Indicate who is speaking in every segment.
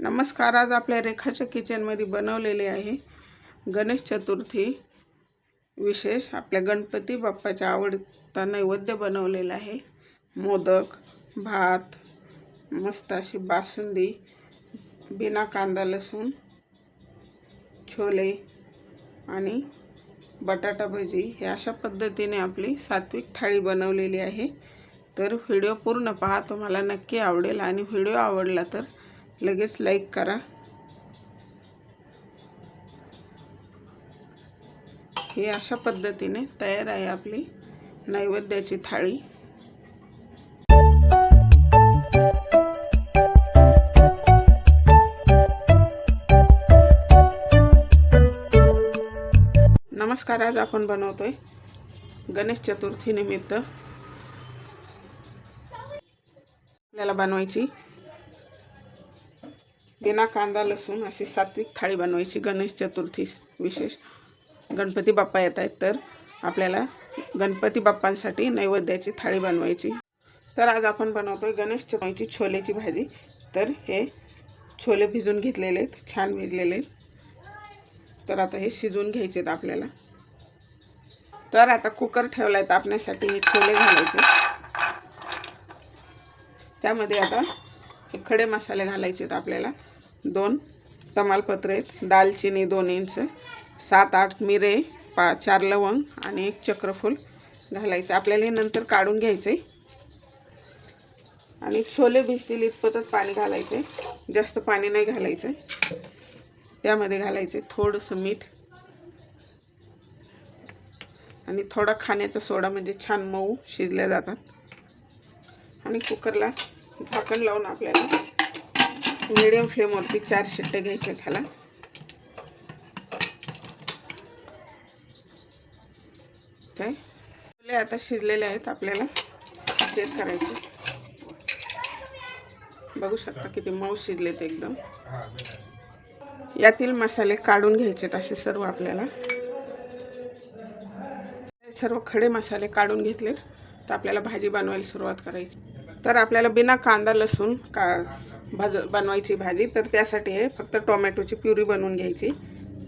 Speaker 1: नमस्कार आज आपल्या रेखाच्या किचनमध्ये बनवलेले आहे गणेश चतुर्थी विशेष. आपल्या गणपती बाप्पाच्या आवडता नैवेद्य बनवलेला आहे. मोदक भात मस्त अशी बासुंदी बिना कांदा लसूण छोले आणि बटाटा भजी. हे अशा पद्धतीने आपली सात्विक थाळी बनवलेली आहे. तर व्हिडिओ पूर्ण पहा तुम्हाला नक्की आवडेल. आणि व्हिडिओ आवडला तर लगेच लाईक करा. हे अशा पद्धतीने तयार आहे आपली नैवेद्याची थाळी. नमस्कार आज आपण बनवतोय गणेश चतुर्थी निमित्त. आपल्याला बनवायची बिना कांदा लसूण अशी सात्विक थाळी बनवायची. गणेश चतुर्थी विशेष गणपती बाप्पा येत आहेत तर आपल्याला गणपती बाप्पांसाठी नैवेद्याची थाळी बनवायची. तर आज आपण बनवतो आहे गणेश चतुर्थीची छोलेची भाजी. तर हे छोले भिजून घेतलेले आहेत छान भिजलेले आहेत. तर आता हे शिजवून घ्यायचे आहेत आपल्याला. तर आता कुकर ठेवला आहे तापण्यासाठी हे छोले घालायचे. त्यामध्ये आता हे खडे मसाले घालायचे आहेत आपल्याला. दोन तमालपत्र आहेत. दालचिनी दोन इंच सात आठ मिरे पा चार लवंग आणि एक चक्रफूल घालायचे. आपल्याला हे नंतर काढून घ्यायचे आणि छोले भिजतील इतपतच पाणी घालायचे जास्त पाणी नाही घालायचं त्यामध्ये घालायचे थोडंसं मीठ. आणि थोडा खाण्याचा सोडा म्हणजे छान मऊ शिजल्या जातात. आणि कुकरला झाकण लावून आपल्याला मिडियम फ्लेमवरती चार शिट्टे घ्यायचे त्याला. छोले आता शिजलेले आहेत आपल्याला. चेक करायचे. बघू शकता किती मऊ शिजलेत एकदम. यातील मसाले काढून घ्यायचेत असे सर्व आपल्याला. सर्व खडे मसाले काढून घेतलेत. तर आपल्याला भाजी बनवायला सुरुवात करायची. तर आपल्याला बिना कांदा लसूण का भाज बनवायची भाजी. तर त्यासाठी हे फक्त टोमॅटोची प्युरी बनवून घ्यायची.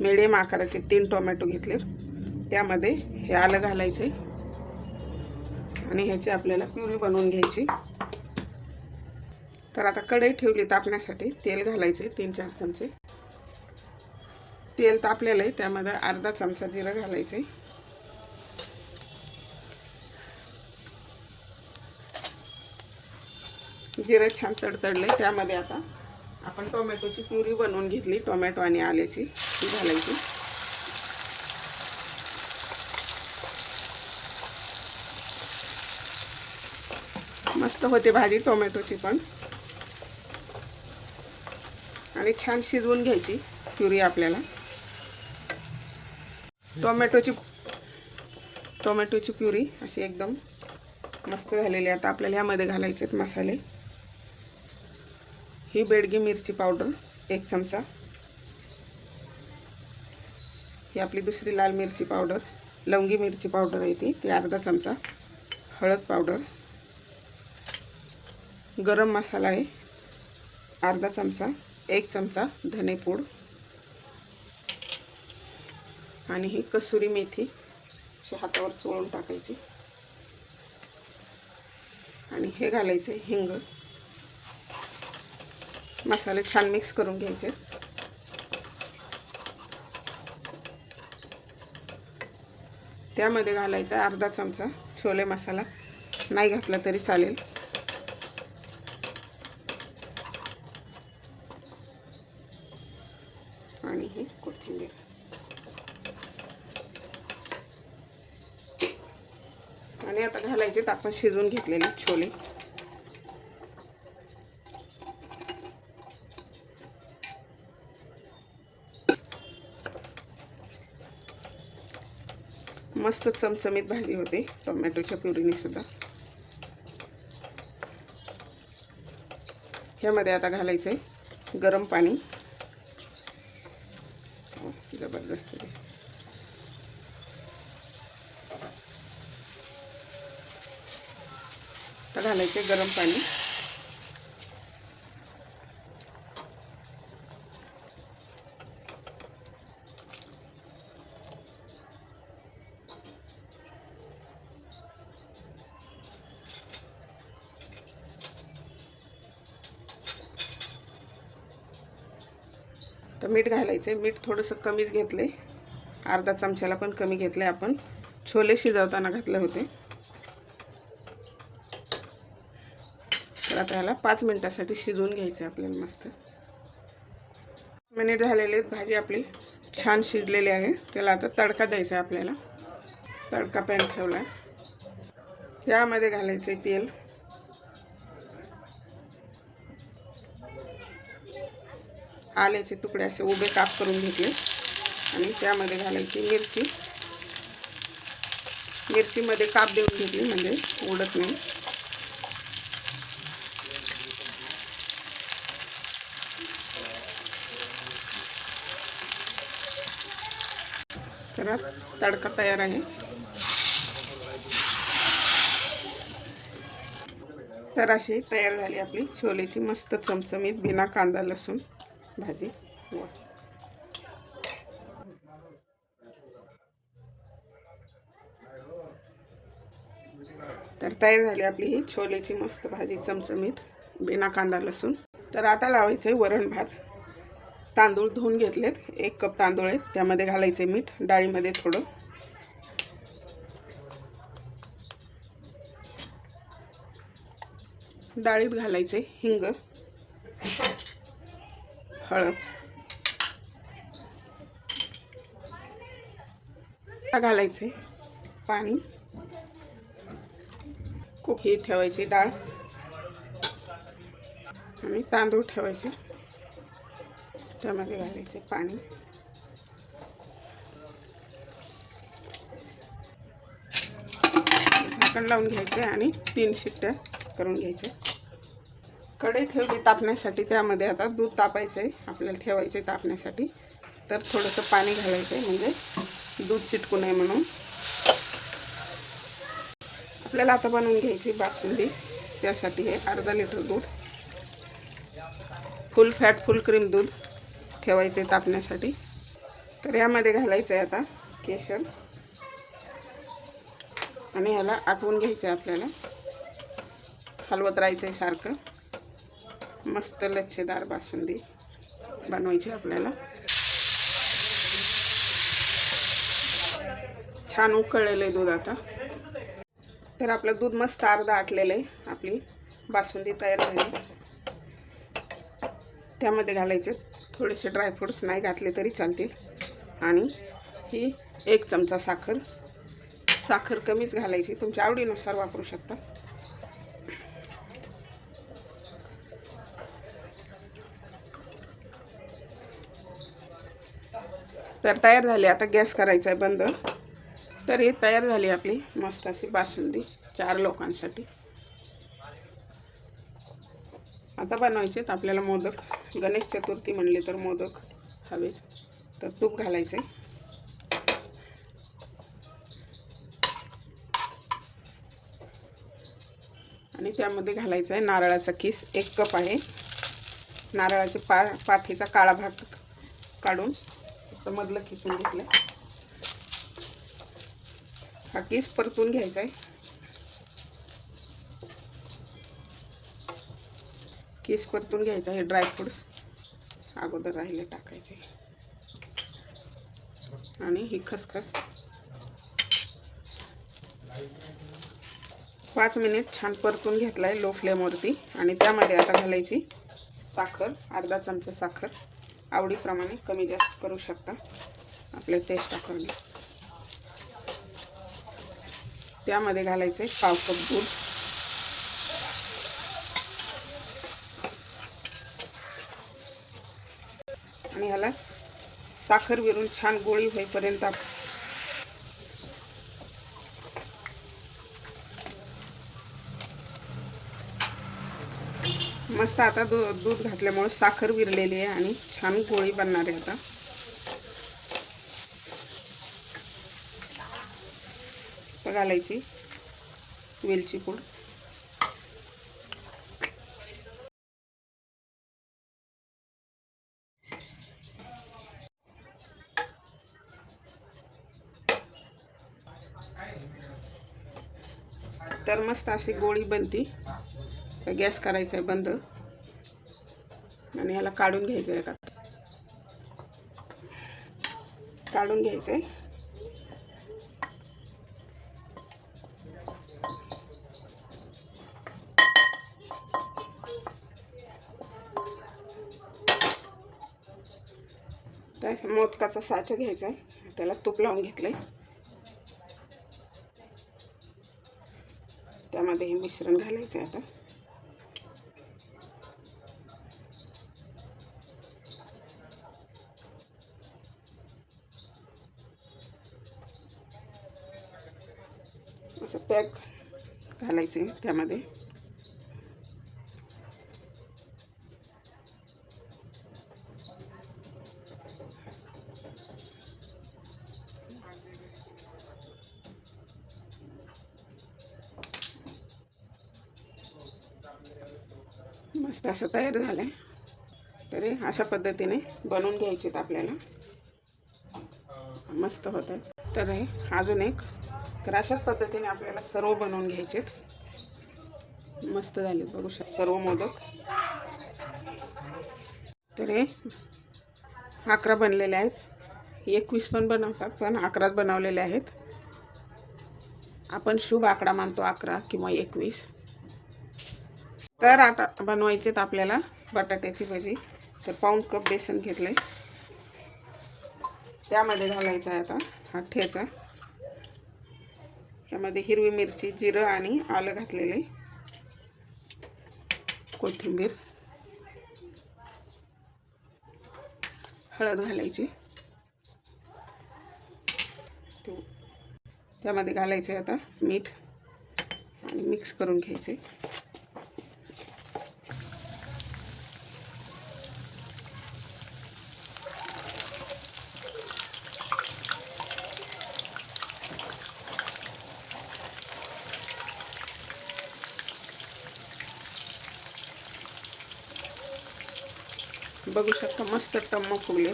Speaker 1: मिडियम आकाराचे तीन टोमॅटो घेतले. त्यामध्ये हे आलं घालायचे आणि ह्याची आपल्याला प्युरी बनवून घ्यायची. तर आता कढई ठेवली तापण्यासाठी. तेल घालायचे तीन चार चमचे. तेल तापलेलं आहे. त्यामध्ये अर्धा चमचा जिरं घालायचे जिरं छान तडतडले त्यामध्ये आता आपण टोमॅटोची प्युरी बनवून घेतली टोमॅटो आणि आल्याची ती घालायची. मस्त होते भाजी टोमॅटोची पण. आणि छान शिजवून घ्यायची प्युरी आपल्याला. टोमॅटोची टोमॅटोची प्युरी अशी एकदम मस्त झालेली आता आपल्याला ह्यामध्ये घालायचे आहेत मसाले. ही बेडगी मिरची पावडर एक चमचा. ही आपली दुसरी लाल मिरची पावडर लवंगी मिरची पावडर आहे ती ती अर्धा चमचा. हळद पावडर. गरम मसाला आहे अर्धा चमचा एक चमचा धनेपूड आणि ही कसुरी मेथी अशी हातावर चोळून टाकायची. आणि हे घालायचे हिंग. मसाले छान मिक्स करून घ्यायचे. त्यामध्ये घालायचा अर्धा चमचा छोले मसाला. नाही घातला तरी चालेल. आणि हे कोथिंबीर. आणि आता घालायचे आपण शिजवून घेतलेले छोले. मस्त चमचमीत भाजी होते. टोमॅटोच्या प्युरीने सुद्धा. ह्यामध्ये आता घालायचं आहे गरम पाणी. हो, जबरदस्त दिसते आता घालायचं गरम पाणी. तर मीठ घालायचं आहे मीठ थोडंसं कमीच घेतलं आहे अर्धा चमच्याला पण कमी घेतलं आहे आपण. छोले शिजवताना घातले होते. तर आता ह्याला पाच मिनटासाठी शिजवून घ्यायचं आहे आपल्याला मस्त. मिनिट झालेले आहेत. भाजी आपली छान शिजलेली आहे. त्याला आता तडका द्यायचा आहे आपल्याला. तडका पॅन ठेवला आहे त्यामध्ये घालायचे तेल. आल्याचे तुकडे असे उभे काप करून घेतले. आणि त्यामध्ये घालायची मिरची. मिरचीमध्ये काप देऊन घेतली म्हणजे उडत नाही. तर तडका तयार आहे. तर अशी तयार झाली आपली छोलेची मस्त चमचमीत बिना कांदा लसूण. भाजी. वा. तर तयार झाली आपली ही छोलेची मस्त भाजी चमचमीत बिना कांदा लसूण. तर आता लावायचं आहे वरण भात. तांदूळ धुवून घेतलेत. एक कप तांदूळ आहेत. त्यामध्ये घालायचे मीठ डाळीमध्ये थोडं. डाळीत घालायचे हिंग. हळद. घालायचे पाणी. खूप ही ठेवायची डाळ. आणि तांदूळ ठेवायचे. त्यामध्ये घालायचे पाणी. झाकण लावून घ्यायचे आणि तीन शिट्ट्या करून घ्यायचे. कढई ठेवली तापण्यासाठी. त्यामध्ये आता दूध तापायचं आहे आपल्याला ठेवायचं आहे तापण्यासाठी. तर थोडंसं पाणी घालायचं आहे म्हणजे दूध चिटकू नये म्हणून. आपल्याला आता बनवून घ्यायची बासुंदी. त्यासाठी हे अर्धा लिटर दूध. फुल फॅट फुल क्रीम दूध ठेवायचे तापण्यासाठी. तर यामध्ये घालायचं आहे आता केशर. आणि ह्याला आटवून घ्यायचं आहे आपल्याला. हलवत राहायचं आहे सारखं. मस्त लच्छेदार बासुंदी बनवायची आपल्याला. छान उकळलेलं आहे दूध आता. तर आपलं दूध मस्त अर्धा आटलेलं आहे. आपली बासुंदी तयार झाली. त्यामध्ये घालायचे थोडेसे ड्रायफ्रूट्स नाही घातले तरी चालतील. आणि ही एक चमचा साखर. साखर कमीच घालायची. तुमच्या आवडीनुसार वापरू शकता. तर तयार झाली. आता गॅस करायचा आहे बंद. तर ही तयार झाली आपली मस्त अशी बासुंदी चार लोकांसाठी. आता बनवायचे तर आपल्याला मोदक. गणेश चतुर्थी म्हणले तर मोदक हवेच. तर तूप घालायचं आहे आणि त्यामध्ये घालायचं आहे नारळाचा किस. एक कप आहे. नारळाचे पा पाठीचा काळा भाग काढून फक्त मधलं किसून घेतलं. हा किस परतून घ्यायचा आहे किस परतून घ्यायचा हे ड्रायफ्रुट्स अगोदर राहिले टाकायचे. आणि ही खसखस. पाच मिनिट छान परतून घेतला आहे लो फ्लेमवरती. आणि त्यामध्ये आता घालायची साखर अर्धा चमचा साखर. आवडीप्रमाणे कमी जास्त करू शकता. आपल्या टेस्ट त्यामध्ये त्यामध्ये घालायचे पाव कप दूध. आणि ह्याला साखर विरून छान गोळी होईपर्यंत मस्त आता दू दूध घातल्यामुळे साखर विरलेली आहे आणि छान गोळी बनणार आहे आता. घालायची वेलची पूड. तर मस्त अशी गोळी बनती. तर गॅस करायचा आहे बंद. आणि ह्याला काढून घ्यायचं आहे का काढून घ्यायचं आहे त्या मोदकाचा साचा घ्यायचा आहे त्याला तूप लावून घेतलंय. त्यामध्ये हे मिश्रण घालायचं आहे आता. असं पॅक घालायचे त्यामध्ये. मस्त असं तयार झालं आहे तरी अशा पद्धतीने बनवून घ्यायचेत आपल्याला. मस्त होत आहेत. तर हे अजून एक तर अशाच पद्धतीने आपल्याला सर्व बनवून घ्यायचेत. मस्त झाले बघू शकता सर्व मोदक. तर हे अकरा बनलेले आहेत. एकवीस पण बनवतात पण अकराच बनवलेले आहेत. आपण शुभ आकडा मानतो अकरा किंवा एकवीस. तर आता बनवायचेत आपल्याला बटाट्याची भजी. तर पाऊण कप बेसन घेतलं आहे त्यामध्ये घालायचं आहे आता हा ठेचा. यामध्ये हिरवी मिरची जिरं आणि आलं घातलेलं आहे कोथिंबीर. हळद घालायची. तो- त्यामध्ये घालायचे आता मीठ आणि मिक्स करून घ्यायचे बघू शकता मस्त टम्म फुगले.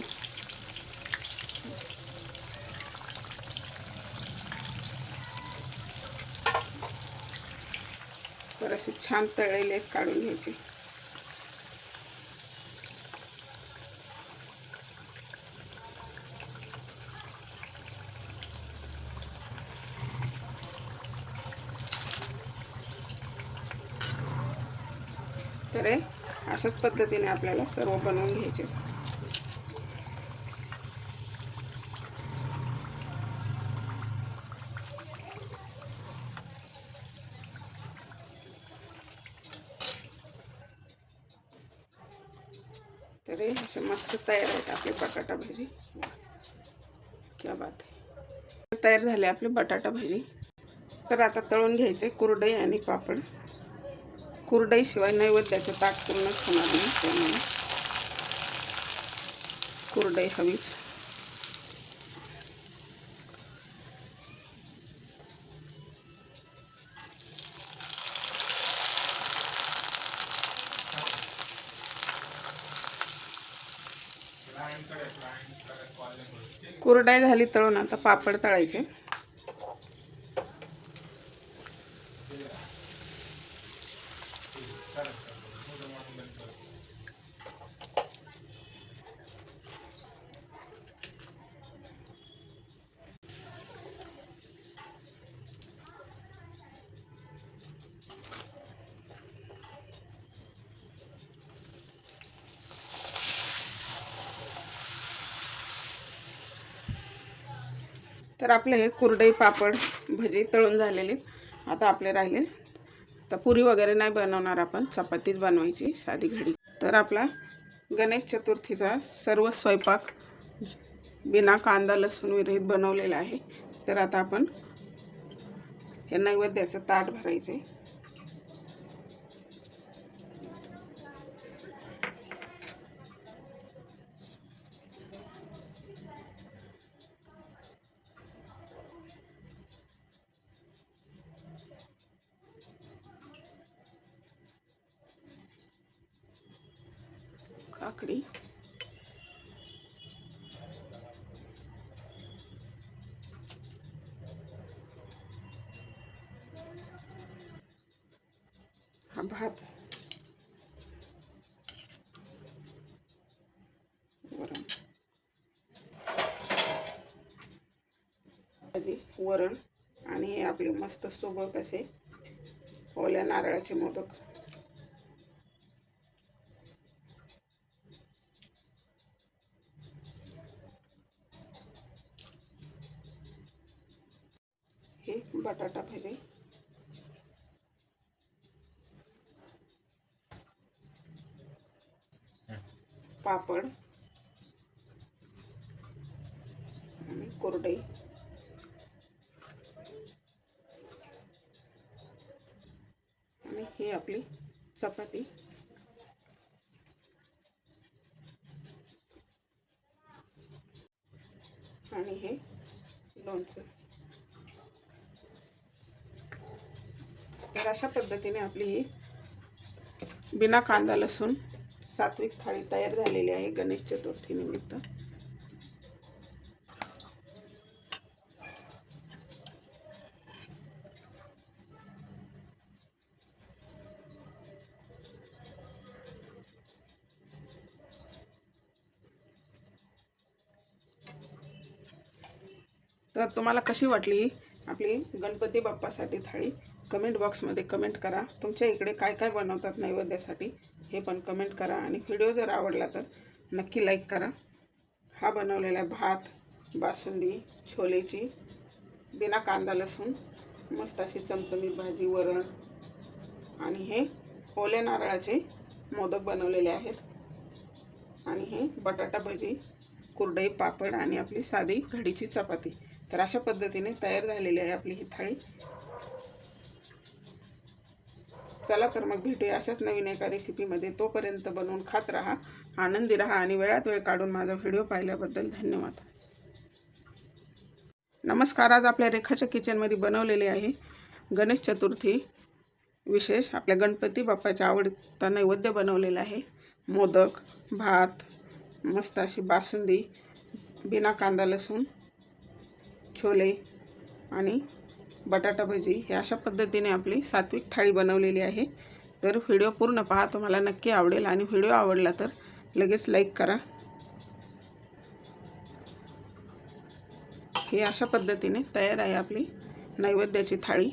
Speaker 1: तर असे छान तळलेले काढून घ्यायचे तर हे अशाच पद्धतीने आपल्याला सर्व बनवून घ्यायचे. तरी असे मस्त तयार आहेत आपले बटाटा भाजी. क्या बात आहे. तयार झाले आपले बटाटा भाजी. तर आता तळून घ्यायचे कुरडई आणि पापड. कुरडईशिवाय नैवेद्याचं ताट पूर्णच होणार नाही त्यामुळे कुरडई हवीच. कुरडाई झाली तळून आता पापड तळायचे. तर आपले हे कुरडई पापड भजी तळून झालेले. आता आपले राहिले. तर पुरी वगैरे नाही बनवणार आपण. चपातीच बनवायची साधी घडी. तर आपला गणेश चतुर्थीचा सर्व स्वयंपाक बिना कांदा लसूण विरहित बनवलेला आहे. तर आता आपण हे नैवेद्याचं ताट भरायचं आहे काकडी हा भात. वरण. वरण आणि आपले मस्त सोबत असे ओल्या नारळाचे मोदक हे बटाटा भाजी पापड. आणि कोरडई. आणि हे आपली चपाती. आणि हे लोणचं. तर अशा पद्धतीने आपली ही बिना कांदा लसूण सात्विक थाळी तयार झालेली आहे गणेश चतुर्थीनिमित्त तर तुम्हाला कशी वाटली आपली गणपती बाप्पासाठी थाळी? कमेंट बॉक्समध्ये कमेंट करा. तुमच्या इकडे काय काय बनवतात नैवेद्यासाठी? हे पण कमेंट करा. आणि व्हिडिओ जर आवडला तर नक्की लाईक करा. हा बनवलेला भात बासुंदी छोलेची बिना कांदा लसूण मस्त अशी चमचमीत भाजी वरण आणि हे ओले नारळाचे मोदक बनवलेले आहेत. आणि हे बटाटा भजी कुरडई पापड आणि आपली साधी घडीची चपाती. तर अशा पद्धतीने तयार झालेली आहे आपली ही थाळी. चला तर मग भेटूया अशाच नवीन एका रेसिपीमध्ये तोपर्यंत बनवून खात राहा आनंदी राहा आणि वेळात वेळ काढून माझा व्हिडिओ पाहिल्याबद्दल धन्यवाद. नमस्कार आज आपल्या रेखाच्या किचनमध्ये बनवलेले आहे गणेश चतुर्थी विशेष. आपल्या गणपती बाप्पाच्या आवडता नैवेद्य बनवलेला आहे. मोदक भात मस्त अशी बासुंदी बिना कांदा लसूण छोले आणि बटाटा भजी हे अशा पद्धतीने आपली सात्विक थाळी बनवलेली आहे. तर व्हिडिओ पूर्ण पहा तुम्हाला नक्की आवडेल. आणि व्हिडिओ आवडला तर लगेच लाईक करा. हे अशा पद्धतीने तयार आहे आपली नैवेद्याची थाळी.